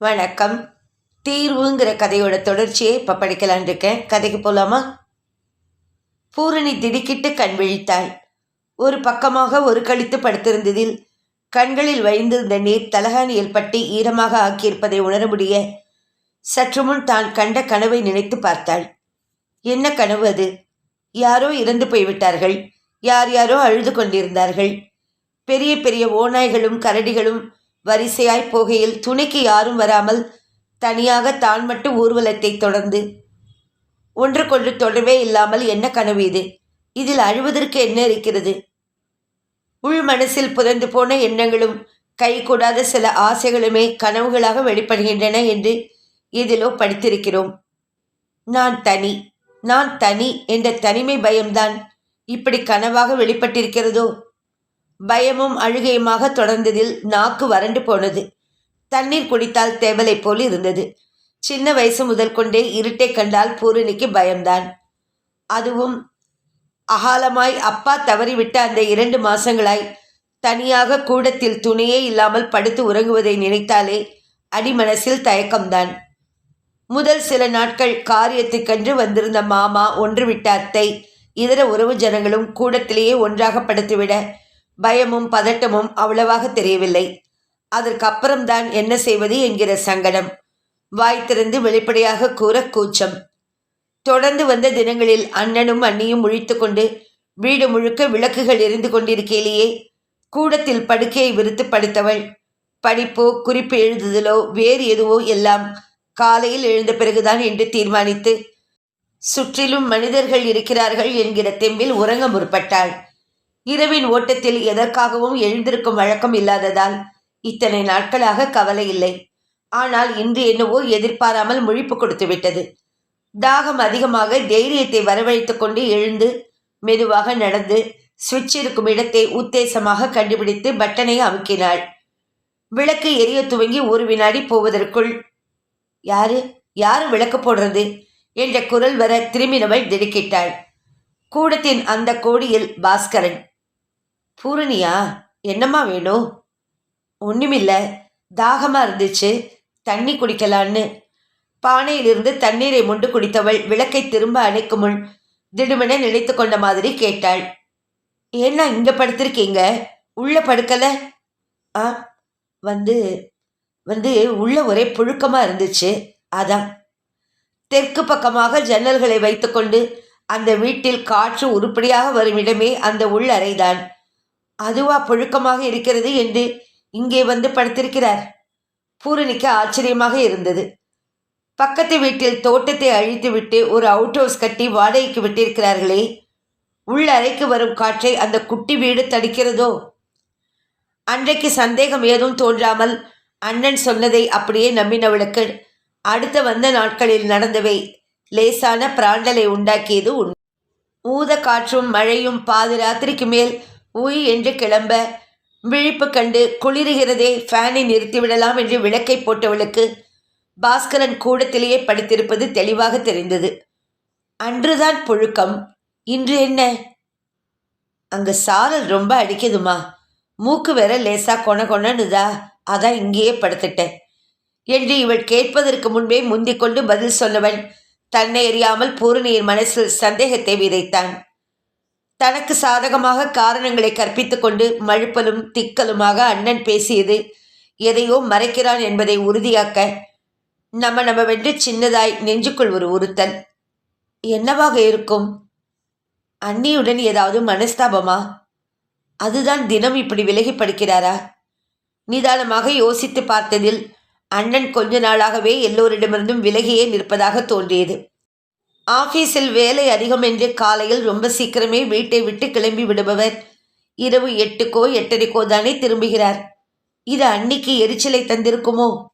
வணக்கம். தீர்வுங்கிற கதையோட தொடர்ச்சியை இப்போ படிக்கலான் இருக்கேன். கதைக்கு போகலாமா பூரணி திடுக்கிட்டு கண் விழித்தாள். ஒரு பக்கமாக ஒரு கழித்து படுத்திருந்ததில் கண்களில் வழிந்திருந்த நீர் தலகாணியில் பட்டி ஈரமாக ஆக்கியிருப்பதை உணர முடிய சற்று முன் தான் கண்ட கனவை நினைத்து பார்த்தாள். என்ன கனவு அது? யாரோ இறந்து போய்விட்டார்கள். யார் யாரோ அழுது கொண்டிருந்தார்கள். பெரிய பெரிய ஓநாய்களும் கரடிகளும் வரிசையாய் போகையில் துணைக்கு யாரும் வராமல் தனியாக தான் மட்டும் ஊர்வலத்தை தொடர்ந்து ஒன்றுக்கொன்று தொடர்பே இல்லாமல் என்ன கனவு இது? இதில் அழுவதற்கு என்ன இருக்கிறது? உள் மனசில் புதைந்து போன எண்ணங்களும் கைகூடாத சில ஆசைகளுமே கனவுகளாக வெளிப்படுகின்றன என்று இதிலோ படித்திருக்கிறோம். நான் தனி நான் தனி என்ற தனிமை பயம்தான் இப்படி கனவாக வெளிப்பட்டிருக்கிறதோ? பயமும் அழுகையுமாக தொடர்ந்ததில் நாக்கு வறண்டு போனது. தண்ணீர் குடித்தால் தேவலை போல் இருந்தது. சின்ன வயசு முதல் கொண்டே இருட்டை கண்டால் பூரணிக்கு பயம்தான். அதுவும் அகாலமாய் அப்பா தவறிவிட்ட அந்த இரண்டு மாசங்களாய் தனியாக கூடத்தில் துணையே இல்லாமல் படுத்து உறங்குவதை நினைத்தாலே அடிமனசில் தயக்கம்தான். முதல் சில நாட்கள் காரியத்துக்கென்று வந்திருந்த மாமா ஒன்றுவிட்ட அத்தை இதர உறவு ஜனங்களும் கூடத்திலேயே ஒன்றாக படுத்துவிட பயமும் பதட்டமும் அவ்வளவாக தெரியவில்லை. அதற்கப்புறம்தான் என்ன செய்வது என்கிற சங்கடம். வாய் திறந்து வெளிப்படையாக கூற கூச்சம். தொடர்ந்து வந்த தினங்களில் அண்ணனும் அண்ணியும் முழித்துக்கொண்டு வீடு முழுக்க விளக்குகள் எரிந்து கொண்டிருக்கையிலேயே கூடத்தில் படுக்கையை விரித்து படுத்தவள். படிப்போ குறிப்பு எழுதுதலோ வேறு எதுவோ எல்லாம் காலையில் எழுந்த பிறகுதான் என்று தீர்மானித்து சுற்றிலும் மனிதர்கள் இருக்கிறார்கள் என்கிற தெம்பில் உறங்க முற்பட்டாள். இரவின் ஓட்டத்தில் எதற்காகவும் எழுந்திருக்கும் வழக்கம் இல்லாததால் இத்தனை நாட்களாக கவலை இல்லை. ஆனால் இன்று என்னவோ எதிர்பாராமல் முழிப்பு கொடுத்து விட்டது. தாகம் அதிகமாக தைரியத்தை வரவழைத்து கொண்டு எழுந்து மெதுவாக நடந்து சுவிட்ச் இருக்கும் இடத்தை உத்தேசமாக கண்டுபிடித்து பட்டனை அமுக்கினாள். விளக்கு எரிய துவங்கி ஒரு வினாடி போவதற்குள் யாரு? யாரு விளக்கு போடுறது? என்ற குரல் வர திரும்பினவள் திடுக்கிட்டாள். கூடத்தின் அந்த கோடியில் பாஸ்கரன் பூரணியா என்னம்மா வேணும்? ஒன்றுமில்லை தாகமாக இருந்துச்சு தண்ணி குடிக்கலான்னு. பானையிலிருந்து தண்ணீரை முண்டு குடித்தவள் விளக்கை திரும்ப அணைக்கும் முன் திடுமென நினைத்து கொண்ட மாதிரி கேட்டாள். ஏன்னா இங்கே படுத்திருக்கீங்க? உள்ளே படுக்கலை? ஆ வந்து வந்து உள்ள ஒரே புழுக்கமாக இருந்துச்சு அதான். தெற்கு பக்கமாக ஜன்னல்களை வைத்துக்கொண்டு அந்த வீட்டில் காற்று உருப்படியாக வரும் இடமே அந்த உள்ளறைதான் அதுவா புழுக்கமாக இருக்கிறது என்று இங்கே வந்து படுத்திருக்கிறார். பூரணிக்கு ஆச்சரியமாக இருந்தது. பக்கத்து வீட்டில் தோட்டத்தை அழித்துவிட்டு ஒரு அவுட் ஹவுஸ் கட்டி வாடகைக்கு விட்டிருக்கிறார்களே உள் அறைக்கு வரும் காற்றை அந்த குட்டி வீடு தடுக்கிறதோ? அன்றைக்கு சந்தேகம் ஏதும் தோன்றாமல் அண்ணன் சொன்னதை அப்படியே நம்பினவளுக்கு அடுத்த வந்த நாட்களில் நடந்தவை லேசான பிராண்டலை உண்டாக்கியது உண். ஊத காற்றும் மழையும் பாதி ராத்திரிக்கு மேல் உய் என்று கிளம்ப. விழிப்பு கண்டு குளிருகிறதே ஃபேனை நிறுத்திவிடலாம் என்று விளக்கை போட்டவளுக்கு பாஸ்கரன் கூடத்திலேயே படித்திருப்பது தெளிவாக தெரிந்தது. அன்றுதான் புழுக்கம். இன்று என்ன? அங்கே சாரல் ரொம்ப அடிக்குதுமா. மூக்கு வேற லேசா கொண கொணனுதா. அதான் இங்கேயே படுத்துட்டேன். என்று இவள் கேட்பதற்கு முன்பே முந்திக் கொண்டு பதில் சொன்னவன் தன்னை அறியாமல் பூரணியின் மனசில் சந்தேகத்தை விதைத்தான். தனக்கு சாதகமாக காரணங்களை கற்பித்து கொண்டு மழுப்பலும் திக்கலுமாக அண்ணன் பேசியது எதையோ மறைக்கிறான் என்பதை உறுதியாக்க நம்ம நம்ம வென்று சின்னதாய் நெஞ்சுக்குள் ஒரு உறுத்தல் என்னவாக இருக்கும்? அண்ணியுடன் ஏதாவது மனஸ்தாபமா? அதுதான் தினம் இப்படி விலகி படுக்கிறாரா? நிதானமாக யோசித்து பார்த்ததில் அண்ணன் கொஞ்ச நாளாகவே எல்லோரிடமிருந்தும் விலகியே நிற்பதாக தோன்றியது. ஆஃபீஸில் வேலை அதிகம் என்று காலையில் ரொம்ப சீக்கிரமே வீட்டை விட்டு கிளம்பி விடுபவர். இரவு எட்டுக்கோ எட்டரைக்கோ தானே திரும்புகிறார். இது அன்னிக்கு எரிச்சலை தந்திருக்குமோ?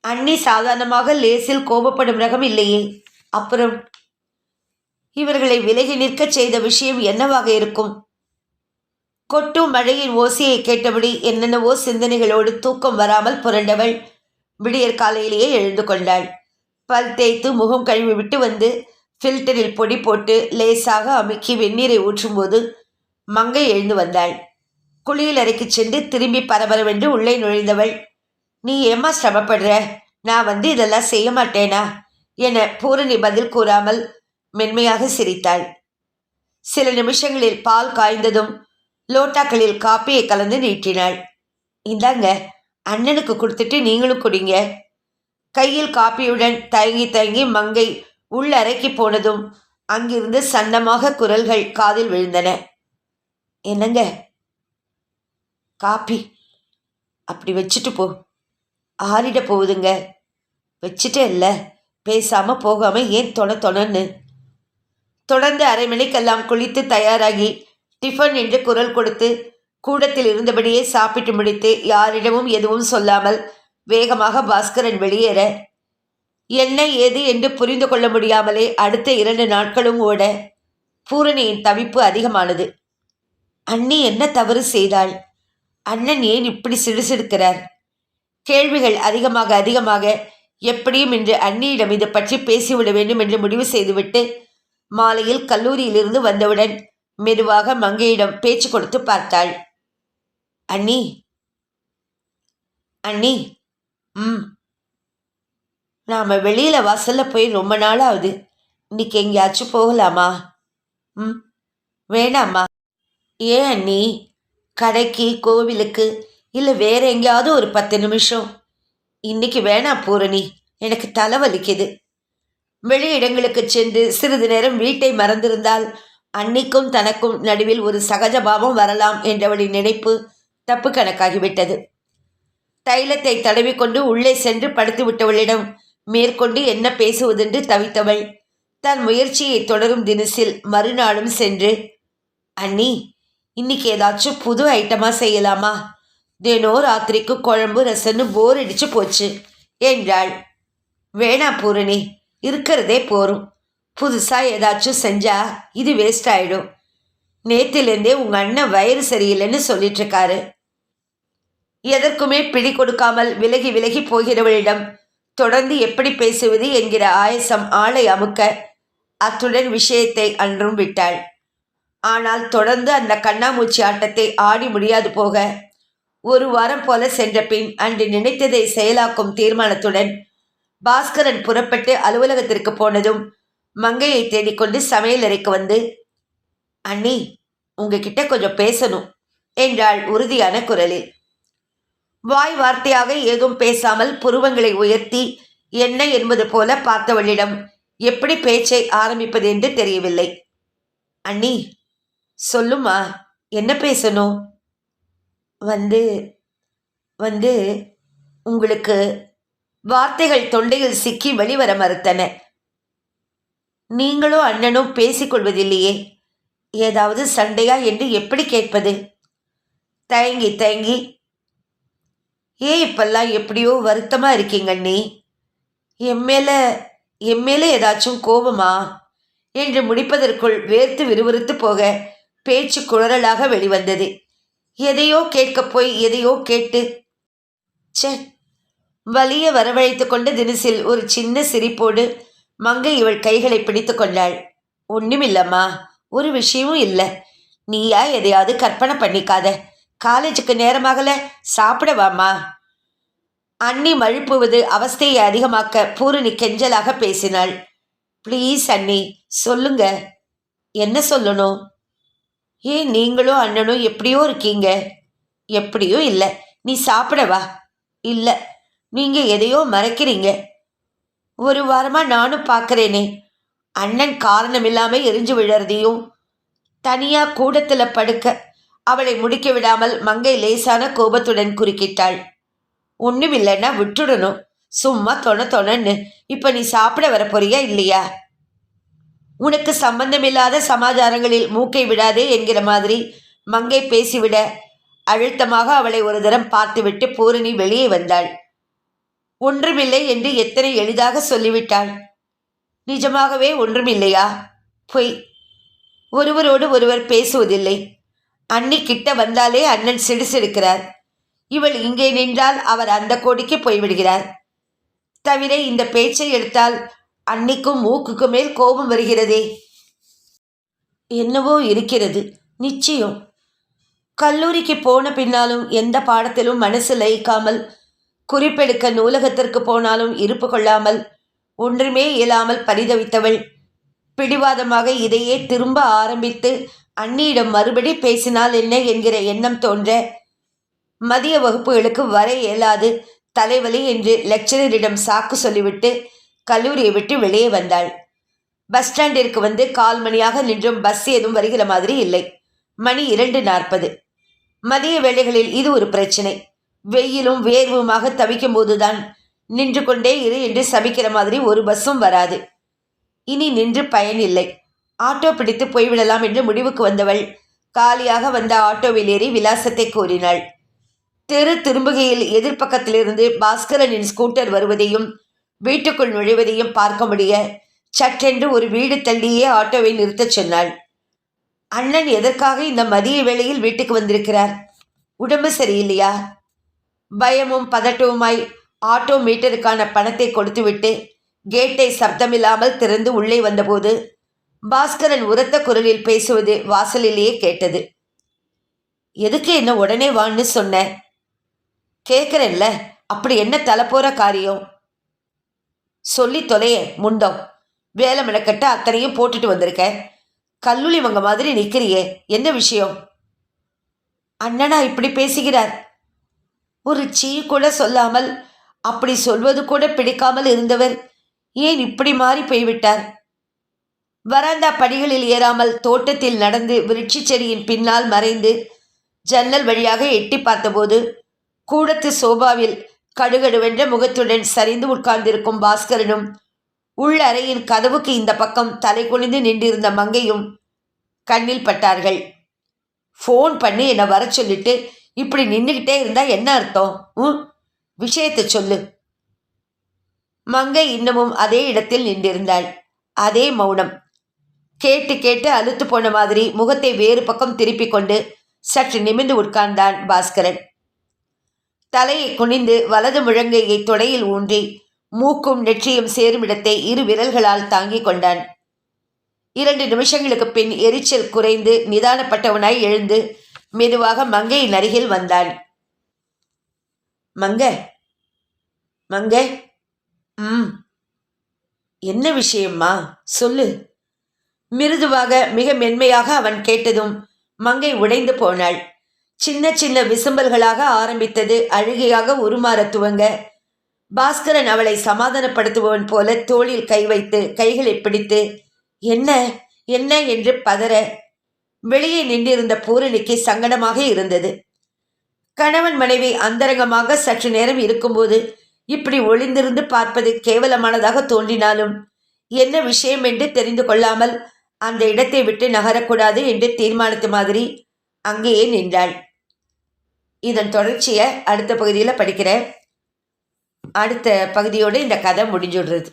அன்னி சாதாரணமாக லேசில் கோபப்படும் ரகம் இல்லையே. அப்புறம்? இவர்களை விலகி நிற்கச் செய்த விஷயம் என்னவாக இருக்கும்? கொட்டும் மழையின் ஓசையை கேட்டபடி என்னென்னவோ சிந்தனைகளோடு தூக்கம் வராமல் புரண்டவள். விடியற் காலையிலேயே எழுந்து கொண்டாள். பல் தேய்த்து முகம் கழுவி விட்டு வந்து ஃபில்டரில் பொடி போட்டு லேசாக அமுக்கி வெந்நீரை ஊற்றும்போது மங்கை எழுந்து வந்தாள். குளியல் அறைக்கு சென்று திரும்பி பரபரவென்று உள்ளே நுழைந்தவள் நீ ஏம்மா சிரமப்படுற? நான் வந்து இதெல்லாம் செய்ய மாட்டேனா? என பூரணி பதில் கூறாமல் மென்மையாக சிரித்தாள். சில நிமிஷங்களில் பால் காய்ந்ததும் லோட்டாக்களில் காப்பியை கலந்து நீட்டினாள். இந்தாங்க அண்ணனுக்கு கொடுத்துட்டு நீங்களும் குடிங்க. கையில் காப்பியுடன் தயங்கி தயங்கி மங்கை உள் அறைக்கு போனதும் அங்கிருந்து சன்னமாக குரல்கள் காதில் விழுந்தன. என்னங்க? காப்பி? அப்படி வச்சுட்டு போ. ஆறிட போகுதுங்க. வச்சுட்டே இல்லை. பேசாமல் போகாமல் ஏன் தொண தொணன்னு? தொடர்ந்து அரை மணிக்கெல்லாம் குளித்து தயாராகி டிஃபன் என்று குரல் கொடுத்து கூடத்தில் இருந்தபடியே சாப்பிட்டு முடித்து யாரிடமும் எதுவும் சொல்லாமல் வேகமாக பாஸ்கரன் வெளியேற என்ன ஏது என்று புரிந்து கொள்ள முடியாமலே அடுத்த இரண்டு நாட்களும் ஓட பூரணியின் தவிப்பு அதிகமானது. அண்ணி என்ன தவறு செய்தாள்? அண்ணன் ஏன் இப்படி சிடுசிடுக்கிறார்? கேள்விகள் அதிகமாக அதிகமாக எப்படியும் இன்று அண்ணியிடம் இது பற்றி பேசிவிட வேண்டும் என்று முடிவு செய்துவிட்டு மாலையில் கல்லூரியிலிருந்து வந்தவுடன் மெதுவாக மங்கையிடம் பேச்சு கொடுத்து பார்த்தாள். அண்ணி அண்ணி ம். நாம் வெளியில் வாசலில் போய் ரொம்ப நாள் ஆகுது இன்னைக்கு எங்கேயாச்சும் போகலாமா? ம். வேணாம்மா. ஏன் அண்ணி? கடைக்கு கோவிலுக்கு இல்லை வேற எங்கேயாவது ஒரு பத்து நிமிஷம். இன்னைக்கு வேணாம் பூரணி. எனக்கு தலைவலிக்குது. வெளி இடங்களுக்கு சென்று சிறிது நேரம் வீட்டை மறந்திருந்தால் அன்னிக்கும் தனக்கும் நடுவில் ஒரு சகஜபாவம் வரலாம் என்றவளின் நினைப்பு தப்பு கணக்காகிவிட்டது. தைலத்தை தடவிக்கொண்டு உள்ளே சென்று படுத்து விட்டவளிடம் மேற்கொண்டு என்ன பேசுவதென்று தவித்தவள். தன் முயற்சியை தொடரும் தினசில் மறுநாளும் சென்று அண்ணி இன்னைக்கு ஏதாச்சும் புது ஐட்டமா செய்யலாமா? தினோ ராத்திரிக்கு குழம்பு ரசன்னு போர் அடிச்சு போச்சு என்றாள். வேணா பூரணி இருக்கிறதே போரும். புதுசா ஏதாச்சும் செஞ்சா இது வேஸ்ட் ஆயிடும். நேத்திலேருந்தே உங்க அண்ணன் வயிறு சரியில்லைன்னு சொல்லிட்டு இருக்காரு. எதற்குமே பிடி கொடுக்காமல் விலகி விலகி போகிறவளிடம் தொடர்ந்து எப்படி பேசுவது என்கிற ஆயசம் ஆளை அமுக்க அத்துடன் விஷயத்தை அன்றும் விட்டாள். ஆனால் தொடர்ந்து அந்த கண்ணாமூச்சி ஆட்டத்தை ஆடி முடியாது போக ஒரு வாரம் போல சென்ற பின் அன்று நினைத்ததை செயலாக்கும் தீர்மானத்துடன் பாஸ்கரன் புறப்பட்டு அலுவலகத்திற்கு போனதும் மங்கையை தேடிக்கொண்டு சமையலறைக்கு வந்து அண்ணி உங்ககிட்ட கொஞ்சம் பேசணும் என்றாள் உறுதியான குரலில். வாய் வார்த்தையாக ஏதும் பேசாமல் புருவங்களை உயர்த்தி என்ன என்பது போல பார்த்தவளிடம் எப்படி பேச்சை ஆரம்பிப்பது என்று தெரியவில்லை. அண்ணி சொல்லுமா என்ன பேசணும்? வந்து வந்து உங்களுக்கு வார்த்தைகள் தொண்டையில் சிக்கி வெளிவர மறுத்தன. நீங்களும் அண்ணனும் பேசிக்கொள்வதில்லையே ஏதாவது சண்டையா என்று எப்படி கேட்பது? தயங்கி தயங்கி ஏன் இப்பெல்லாம் எப்படியோ வருத்தமாக இருக்கீங்க அண்ணி? என் மேலே என் ஏதாச்சும் கோபமா? என்று முடிப்பதற்குள் வேர்த்து விறுவிறுத்து போக பேச்சு குளறலாக வெளிவந்தது. எதையோ கேட்கப் போய் எதையோ கேட்டு ச்சே வலிய வரவழைத்து கொண்ட தினசில் ஒரு சின்ன சிரிப்போடு மங்கை இவள் கைகளை பிடித்து கொண்டாள். ஒண்ணுமில்லம்மா ஒரு விஷயமும் இல்லை. நீயா எதையாவது கற்பனை பண்ணிக்காத. காலேஜுக்கு நேரமாகல. சாப்பிட வாம்மா அண்ணி மழுப்புவது அவஸ்தையை அதிகமாக்க பூரணி கெஞ்சலாக பேசினாள். ப்ளீஸ் அண்ணி சொல்லுங்க. என்ன சொல்லணும்? ஏன் நீங்களும் அண்ணனும் எப்படியோ இருக்கீங்க? எப்படியோ இல்லை. நீ சாப்பிடவா? இல்லை. நீங்கள் எதையோ மறைக்கிறீங்க. ஒரு வாரமாக நானும் பார்க்கறேனே அண்ணன் காரணமில்லாமல் எரிஞ்சு விழறதையும் தனியாக கூடத்தில் படுக்க அவளை முடிக்க விடாமல் மங்கை லேசான கோபத்துடன் குறுக்கிட்டாள். ஒண்ணுமில்லைன்னா விட்டுடணும். சும்மா தொண தொணன்னு. இப்போ நீ சாப்பிட வர போறியா இல்லையா? உனக்கு சம்பந்தமில்லாத சமாச்சாரங்களில் மூக்கை விடாதே என்கிற மாதிரி மங்கை பேசிவிட அழுத்தமாக அவளை ஒரு தரம் பார்த்துவிட்டு பூரணி வெளியே வந்தாள். ஒன்றுமில்லை என்று எத்தனை எளிதாக சொல்லிவிட்டாள். நிஜமாகவே ஒன்றுமில்லையா? பொய். ஒருவரோடு ஒருவர் பேசுவதில்லை. அண்ணி கிட்ட வந்தாலே அண்ணன் சிடுசிடுக்கிறார். இவள் இங்கே நின்றால் அவர் அந்த கோடிக்கு போய்விடுகிறார். தவிர இந்த பேச்சை எடுத்தால் அன்னிக்கும் மூக்குக்கு மேல் கோபம் வருகிறதே. என்னவோ இருக்கிறது. நிச்சயம். கல்லூரிக்கு போன பின்னாலும் எந்த பாடத்திலும் மனசு லயிக்காமல் குறிப்பெடுக்க நூலகத்திற்கு போனாலும் இருப்பு கொள்ளாமல் ஒன்றுமே இயலாமல் பரிதவித்தவள். பிடிவாதமாக இதையே திரும்ப ஆரம்பித்து அண்ணியிடம் மறுபடி பேசினால் என்ன என்கிற எண்ணம் தோன்ற மதிய வகுப்புகளுக்கு வர இயலாது. தலைவலி என்று லெக்சரரிடம் சாக்கு சொல்லிவிட்டு கல்லூரியை விட்டு வெளியே வந்தாள். பஸ் ஸ்டாண்டிற்கு வந்து கால் மணியாக நின்றும் பஸ் ஏதும் வருகிற மாதிரி இல்லை. மணி இரண்டு நாற்பது. மதிய வேளைகளில் இது ஒரு பிரச்சனை. வெயிலும் வேர்வுமாக தவிக்கும் போதுதான் நின்று கொண்டே இரு என்று சபிக்கிற மாதிரி ஒரு பஸ்ஸும் வராது. இனி நின்று பயன் இல்லை ஆட்டோ பிடித்து போய்விடலாம் என்று முடிவுக்கு வந்தவள். காலியாக வந்த ஆட்டோவில் ஏறி விலாசத்தை கூறினாள். தெரு திரும்புகையில் எதிர்ப்பக்கத்திலிருந்து பாஸ்கரனின் ஸ்கூட்டர் வருவதையும் வீட்டுக்குள் நுழைவதையும் பார்க்க முடிய சட்டென்று ஒரு வீடு தள்ளியே ஆட்டோவை நிறுத்தச் சொன்னாள். அண்ணன் எதற்காக இந்த மதிய வேளையில் வீட்டுக்கு வந்திருக்கிறார்? உடம்பு சரியில்லையா? பயமும் பதட்டவுமாய் ஆட்டோ மீட்டருக்கான பணத்தை கொடுத்துவிட்டு கேட்டை சப்தமில்லாமல் திறந்து உள்ளே வந்தபோது பாஸ்கரன் உரத்த குரலில் பேசுவது வாசலிலேயே கேட்டது. எதுக்கு என்ன உடனே வான்னு சொன்ன? கேட்குறேன்ல அப்படி என்ன தலைப்போற காரியம்? சொல்லி தொலைய முண்டம். வேலை மிளக்கட்ட அத்தனையும் போட்டுட்டு வந்திருக்க. கல்லூலி வங்க மாதிரி நிற்கிறியே என்ன விஷயம்? அண்ணனா இப்படி பேசுகிறார். ஒரு சீ கூட சொல்லாமல் அப்படி சொல்வது கூட பிடிக்காமல் இருந்தவர் ஏன் இப்படி மாறி போய்விட்டார்? வராந்தா படிகளில் ஏறாமல் தோட்டத்தில் நடந்து விருட்சி செடியின் பின்னால் மறைந்து ஜன்னல் வழியாக எட்டி பார்த்தபோது கூடத்து சோபாவில் கடுகடுவென்ற முகத்துடன் சரிந்து உட்கார்ந்திருக்கும் பாஸ்கரனும் உள் அறையின் கதவுக்கு இந்த பக்கம் தலை குனிந்து நின்றிருந்த மங்கையும் கண்ணில் பட்டார்கள். ஃபோன் பண்ணி என்னை வர சொல்லிட்டு. இப்படி நின்றுக்கிட்டே இருந்தா என்ன அர்த்தம்? ம் விஷயத்தை சொல்லு. மங்கை இன்னமும் அதே இடத்தில் நின்றிருந்தாள். அதே மௌனம். கேட்டு கேட்டு அழுத்து போன மாதிரி முகத்தை வேறு பக்கம் திருப்பிக் கொண்டு சற்று நிமிர்ந்து உட்கார்ந்தான் பாஸ்கரன். தலையை குனிந்து வலது முழங்கையை தொடையில் ஊன்றி மூக்கும் நெற்றியும் சேரும் இடத்தை இரு விரல்களால் தாங்கிக் கொண்டான். இரண்டு நிமிஷங்களுக்கு பின் எரிச்சல் குறைந்து நிதானப்பட்டவனாய் எழுந்து மெதுவாக மங்கையின் அருகில் வந்தான். மங்க மங்க ம் என்ன விஷயம்மா? சொல்லு. மிருதுவாக மிக மென்மையாக அவன் கேட்டதும் மங்கை உடைந்து போனாள். சின்ன சின்ன விசும்பல்களாக ஆரம்பித்தது அழுகையாக உருமாற துவங்க. பாஸ்கரன் அவளை சமாதானப்படுத்துபவன் போல தோளில் கை வைத்து கைகளை பிடித்து என்ன என்ன? என்று பதற. வெளியே நின்றிருந்த பூரணிக்கு சங்கடமாக இருந்தது. கணவன் மனைவி அந்தரங்கமாக சற்று நேரம் இருக்கும்போது இப்படி ஒளிந்திருந்து பார்ப்பது கேவலமானதாக தோன்றினாலும் என்ன விஷயம்? என்று தெரிந்து கொள்ளாமல் அந்த இடத்தை விட்டு நகரக்கூடாது என்று தீர்மானித்த மாதிரி அங்கேயே நின்றாள். இதன் தொடர்ச்சியை அடுத்த பகுதியில் படிக்கிறேன். அடுத்த பகுதியோடு இந்த கதை முடிஞ்சுடுறது.